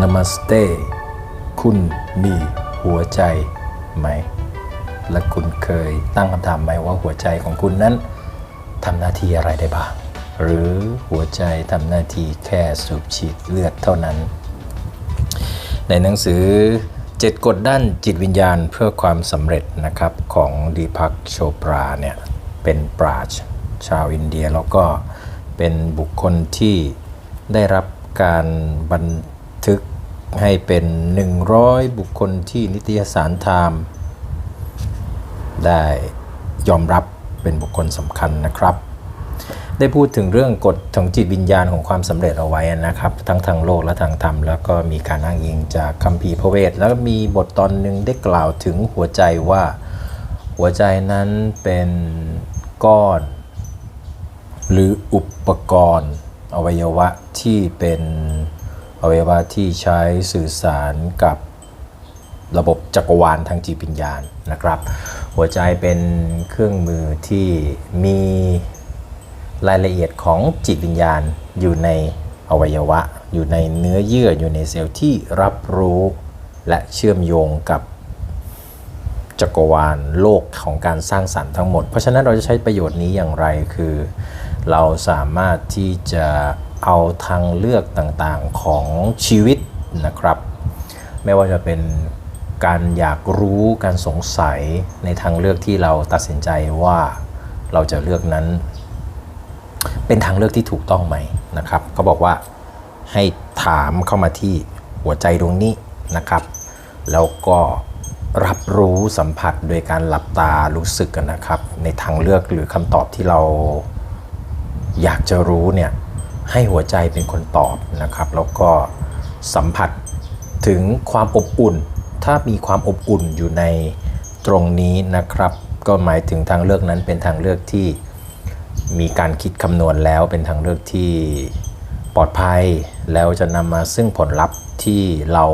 Namaste คุณมีหัวใจไหม และคุณเคยตั้งคำถามไหมว่าหัวใจของคุณนั้นทำหน้าที่อะไรได้บ้าง หรือหัวใจทำหน้าที่แค่สูบฉีดเลือดเท่านั้น ในหนังสือ7กฎด้านจิตวิญญาณเพื่อความสำเร็จนะครับของดีพักโชปราเนี่ยเป็นปราชชาวอินเดียแล้วก็เป็นบุคคลที่ได้รับการบัน ทึกให้เป็น 100 บุคคลที่นิตยสารไทม์ได้ยอมรับเป็นบุคคลสำคัญนะครับ ได้พูดถึงเรื่องกฎของจิตวิญญาณของความสำเร็จเอาไว้นะครับ ทั้งทางโลกและทางธรรม แล้วก็มีการอ้างอิงจากคัมภีร์พระเวท แล้วก็มีบทตอนหนึ่งได้กล่าวถึงหัวใจว่าหัวใจนั้นเป็นก้อน หรืออุปกรณ์ อวัยวะที่เป็น อวัยวะที่ใช้สื่อสารกับระบบจักรวาลทางจิตวิญญาณนะครับ หัวใจเป็นเครื่องมือที่มีรายละเอียดของจิตวิญญาณอยู่ในอวัยวะ อยู่ในเนื้อเยื่ออยู่ในเซลล์ที่รับรู้และเชื่อมโยงกับจักรวาลโลกของการสร้างสรรค์ทั้งหมด เพราะฉะนั้นเราจะใช้ประโยชน์นี้อย่างไรคือ เราสามารถที่จะ เอาทางเลือกต่างๆของชีวิตนะครับ ไม่ว่าจะเป็นการอยากรู้การสงสัยในทางเลือกที่เราตัดสินใจว่าเราจะเลือกนั้น เป็นทางเลือกที่ถูกต้องไหมนะครับเขาบอกว่าให้ถามเข้ามาที่หัวใจดวงนี้นะครับ แล้วก็รับรู้สัมผัสโดยการหลับตารู้สึกกันนะครับ ในทางเลือกหรือคำตอบที่เราอยากจะรู้เนี่ย ให้หัวใจเป็นคนตอบนะครับ แล้วก็สัมผัสถึงความอบอุ่น ถ้ามีความอบอุ่นอยู่ในตรงนี้นะครับ ก็หมายถึงทางเลือกนั้นเป็นทางเลือกที่มีการคิดคำนวณแล้วเป็นทางเลือกที่ปลอดภัย แล้วจะนำมาซึ่งผลลัพธ์ที่เรา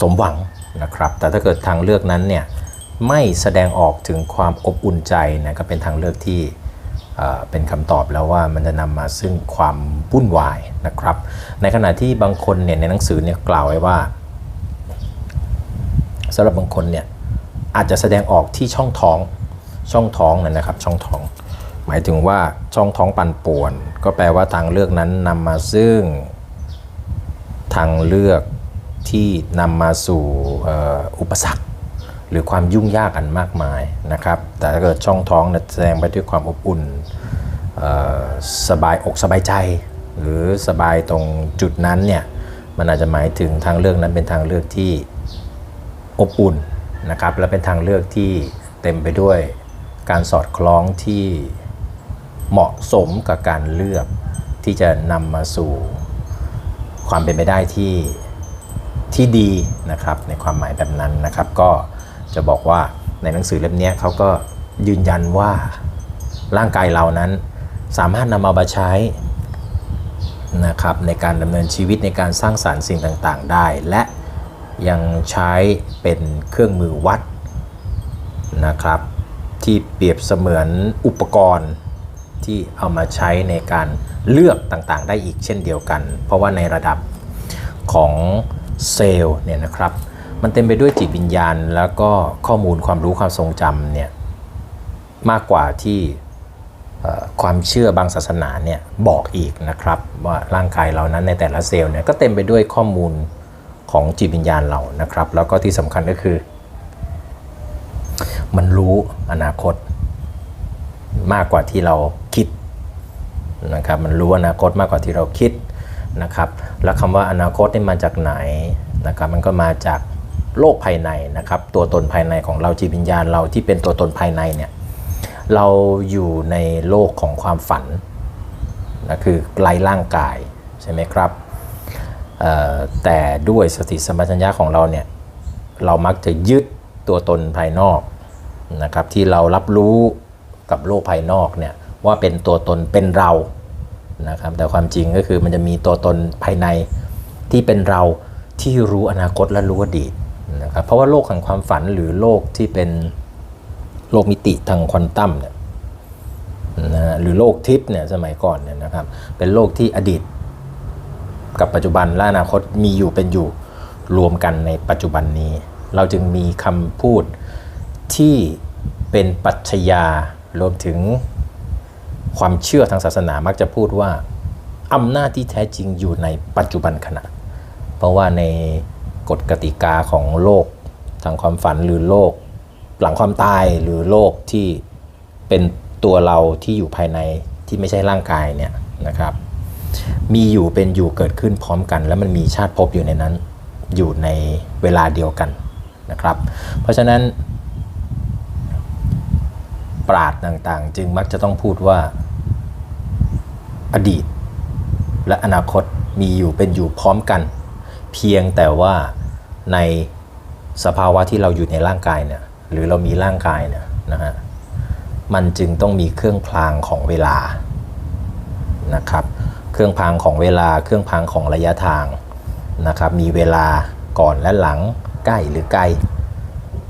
สมหวังนะครับ แต่ถ้าเกิดทางเลือกนั้นเนี่ยไม่แสดงออกถึงความอบอุ่นใจนะก็เป็นทางเลือกที่ เป็นคำตอบแล้วว่ามันจะนำมาซึ่งความวุ่นวายนะครับ ในขณะที่บางคนเนี่ยในหนังสือเนี่ยกล่าวไว้ว่าสำหรับบางคนเนี่ยอาจจะแสดงออกที่ช่องท้องช่องท้องนั่นนะครับ ช่องท้อง หมายถึงว่าช่องท้องปั่นป่วน ก็แปลว่าทางเลือกนั้นนำมาซึ่งทางเลือกที่นำมาสู่อุปสรรค หรือความยุ่งยากอันมากมายนะครับ แต่ถ้าเกิดช่องท้องแสดงไปด้วยความอบอุ่นสบายอกสบายใจ หรือสบายตรงจุดนั้นเนี่ยมันอาจจะหมายถึงทางเลือกนั้นเป็นทางเลือกที่อบอุ่นนะครับและเป็นทางเลือกที่เต็มไปด้วยการสอดคล้องที่เหมาะสมกับการเลือกที่จะนำมาสู่ความเป็นไปได้ที่ที่ดีนะครับในความหมายแบบนั้นนะครับก็ จะบอกว่าในหนังสือเล่มนี้เขาก็ยืนยันว่าร่างกายเรานั้นสามารถนำมาใช้นะครับในการดำเนินชีวิตในการสร้างสารรค์สิ่งต่างๆ ได้ และยังใช้เป็นเครื่องมือวัดนะครับที่เปรียบเสมือนอุปกรณ์ที่เอามาใช้ในการเลือกต่างๆ ได้อีกเช่นเดียวกัน เพราะว่าในระดับของเซลล์เนี่ยนะครับ มันเต็มไปด้วยจิตวิญญาณ แล้วก็ข้อมูลความรู้ความทรงจำเนี่ยมากกว่าที่ความเชื่อบางศาสนาเนี่ยบอกอีกนะครับ ว่าร่างกายเรานั้นในแต่ละเซลล์เนี่ยก็เต็มไปด้วยข้อมูลของจิตวิญญาณเรานะครับ แล้วก็ที่สำคัญก็คือ มันรู้อนาคต มากกว่าที่เราคิดนะครับมันรู้อนาคตมากกว่าที่เราคิดนะครับ แล้วคำว่าอนาคตนี่มาจากไหนนะครับ มันก็มาจาก โลกภายในนะครับ ตัวตนภายในของเราจิตวิญญาณเราที่เป็นตัวตนภายในเนี่ยเราอยู่ในโลกของความฝันนะคือไกลร่างกายใช่ไหมครับแต่ด้วยสติสัมปชัญญะของเราเนี่ยเรามักจะยึดตัวตนภายนอกนะครับที่เรารับรู้กับโลกภายนอกเนี่ยว่าเป็นตัวตนเป็นเรานะครับแต่ความจริงก็คือมันจะมีตัวตนภายในที่เป็นเราที่รู้อนาคตและรู้อดีต นะครับเพราะว่าโลกแห่งความฝันหรือโลกที่เป็นโลกมิติทางควอนตัมเนี่ยนะฮะหรือโลกทิพย์เนี่ยสมัยก่อนเนี่ยนะครับเป็นโลกที่อดีต กับปัจจุบันและอนาคตมีอยู่เป็นอยู่รวมกันในปัจจุบันนี้ เราจึงมีคำพูดที่เป็นปรัชญารวมถึงความเชื่อทางศาสนามักจะพูดว่าอำนาจที่แท้จริงอยู่ในปัจจุบันขณะ เพราะว่าใน กฎกติกาของโลกทางความฝันหรือโลก หลังความตายหรือโลกที่เป็นตัวเราที่อยู่ภายในที่ไม่ใช่ร่างกายเนี่ยนะครับ มีอยู่เป็นอยู่เกิดขึ้นพร้อมกัน แล้วมันมีชาติภพอยู่ในนั้น อยู่ในเวลาเดียวกันนะครับ เพราะฉะนั้น ปราดต่างๆ จึงมักจะต้องพูดว่าอดีต และอนาคตมีอยู่เป็นอยู่พร้อมกัน เพียงแต่ว่า ในสภาวะที่เราอยู่ในร่างกายเนี่ยหรือเรามีร่างกายเนี่ยนะฮะมันจึงต้องมีเครื่องพลางของเวลานะครับเครื่องพลางของเวลาเครื่องพลางของระยะทางนะครับมีเวลาก่อนและหลังใกล้หรือไกล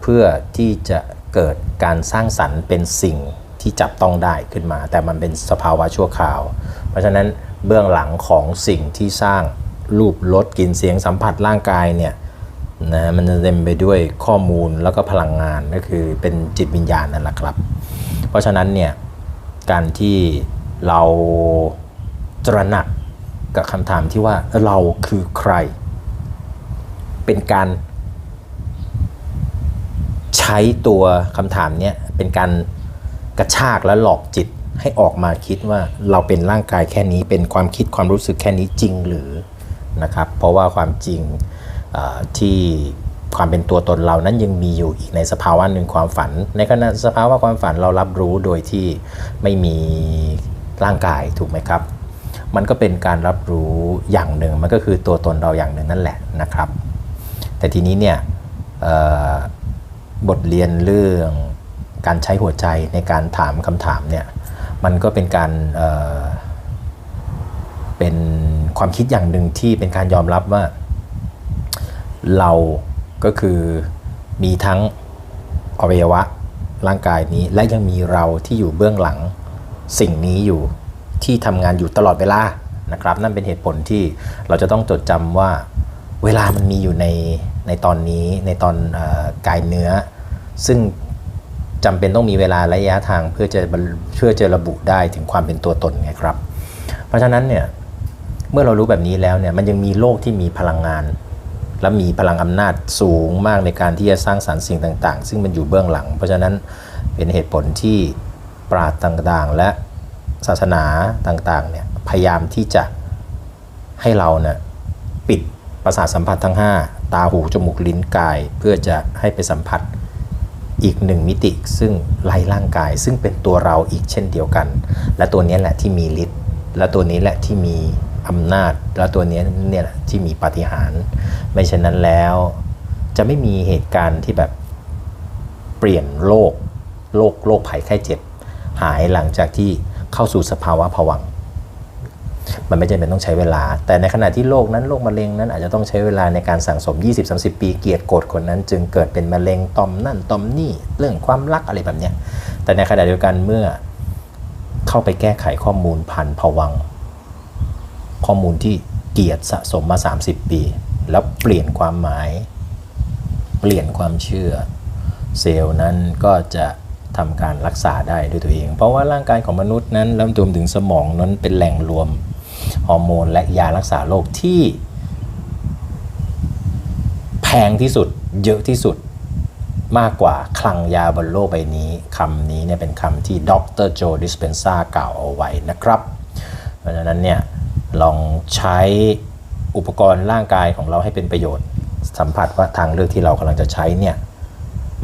เพื่อที่จะเกิดการสร้างสรรค์เป็นสิ่งที่จับต้องได้ขึ้นมา แต่มันเป็นสภาวะชั่วคราว เพราะฉะนั้นเบื้องหลังของสิ่งที่สร้างรูปรสกลิ่นเสียงสัมผัสร่างกายเนี่ย นะมันจะเต็มไปด้วยข้อมูลแล้วก็พลังงานก็คือเป็นจิตวิญญาณนั่นแหละครับ เพราะฉะนั้นเนี่ยการที่เราตระหนักกับคำถามที่ว่าเราคือใคร เป็นการใช้ตัวคำถามเนี้ยเป็นการกระชากและหลอกจิตให้ออกมาคิดว่าเราเป็นร่างกายแค่นี้เป็นความคิดความรู้สึกแค่นี้จริงหรือนะครับ เพราะว่าความจริง ที่ความเป็นตัวตนเรานั้นยังมีอยู่อีกในสภาวะหนึ่งความฝัน ในขณะสภาวะความฝันเรารับรู้โดยที่ไม่มีร่างกายถูกไหมครับ มันก็เป็นการรับรู้อย่างหนึ่งมันก็คือตัวตนเราอย่างหนึ่งนั่นแหละนะครับ แต่ทีนี้เนี่ยบทเรียนเรื่องการใช้หัวใจในการถามคำถามเนี่ยมันก็เป็นการเเป็นความคิดอย่างหนึ่งที่เป็นการยอมรับว่า เราก็คือมีทั้งอวัยวะร่างกายนี้ และยังมีเราที่อยู่เบื้องหลังสิ่งนี้อยู่ที่ทำงานอยู่ตลอดเวลานะครับ นั่นเป็นเหตุผลที่เราจะต้องจดจำว่าเวลามันมีอยู่ในในตอนนี้ในตอนออกายเนื้อ ซึ่งจำเป็นต้องมีเวลาระยะทางเพื่อจะเพื่อจะระบุได้ถึงความเป็นตัวตนไงครับ เพราะฉะนั้นเนี่ยเมื่อเรารู้แบบนี้แล้วเนี่ยมันยังมีโลกที่มีพลังงาน และมีพลังอำนาจสูงมากในการที่จะสร้างสรรค์สิ่งต่าง ๆ ซึ่งมันอยู่เบื้องหลัง เพราะฉะนั้นเป็นเหตุผลที่ปราดต่างๆ และศาสนาต่างๆเนี่ยพยายามที่จะให้เราเนี่ยปิดประสาทสัมผัสทั้ง 5 ตาหูจมูกลิ้นกาย เพื่อจะให้ไปสัมผัสอีกหนึ่งมิติ ซึ่งไร้ร่างกาย ซึ่งเป็นตัวเราอีกเช่นเดียวกัน และตัวนี้แหละที่มีฤทธิ์และตัวนี้แหละที่มี อำนาจ และตัวนี้เนี่ยที่มีปาฏิหาริย์ไม่เช่นนั้นแล้ว จะไม่มีเหตุการณ์ที่แบบเปลี่ยนโลกโรคโรคภัยไข้เจ็บ หายหลังจากที่เข้าสู่สภาวะผวังมันไม่จำเป็นต้องใช้เวลา แต่ในขณะที่โรคนั้นโรคมะเร็งนั้นอาจจะต้องใช้เวลาในการสั่งสม 20-30 ปีเกลียดโกรธคนนั้น จึงเกิดเป็นมะเร็งต่อมนั่นต่อมนี่เรื่องความรักอะไรแบบเนี้ยแต่ในขณะเดียวกันเมื่อเข้าไปแก้ไขข้อมูลผ่านผวัง ข้อมูลที่เกียดสะสมมา 30 ปี แล้วเปลี่ยนความหมาย เปลี่ยนความเชื่อ เซลล์นั้นก็จะทำการรักษาได้ด้วยตัวเอง เพราะว่าร่างกายของมนุษย์นั้นรวมถึงสมองนั้นเป็นแหล่งรวมฮอร์โมนและยารักษาโรคที่ แพงที่สุดเยอะที่สุดมากกว่าคลังยาบนโลกใบนี้คำนี้เนี่ยเป็นคำที่ดรโจดิสเปนซากล่าวเอาไว้นะครับ เพราะฉะนั้นเนี่ย ลองใช้อุปกรณ์ร่างกายของเราให้เป็นประโยชน์ สัมผัสว่าทางเลือกที่เรากำลังจะใช้เนี่ย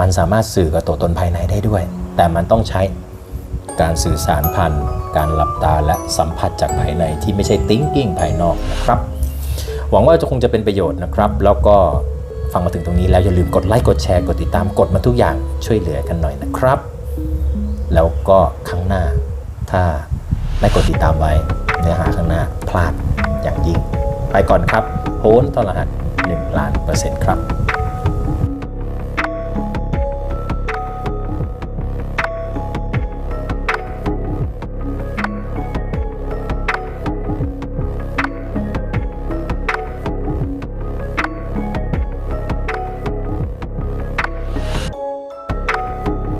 มันสามารถสื่อกับตัวตนภายในได้ด้วย แต่มันต้องใช้การสื่อสารผ่านการหลับตาและสัมผัสจากภายในที่ไม่ใช่ thinking ภายนอกนะครับ หวังว่าจะคงจะเป็นประโยชน์นะครับ แล้วก็ฟังมาถึงตรงนี้แล้วอย่าลืมกดไลค์กดแชร์กดติดตามกดมาทุกอย่างช่วยเหลือกันหน่อยนะครับ แล้วก็ครั้งหน้าถ้า ไม่กดติดตามไว้เนื้อหาข้างหน้าพลาดอย่างยิ่ง ไปก่อนครับโหนตอรหัส1ล้านเปอร์เซ็นต์ครับ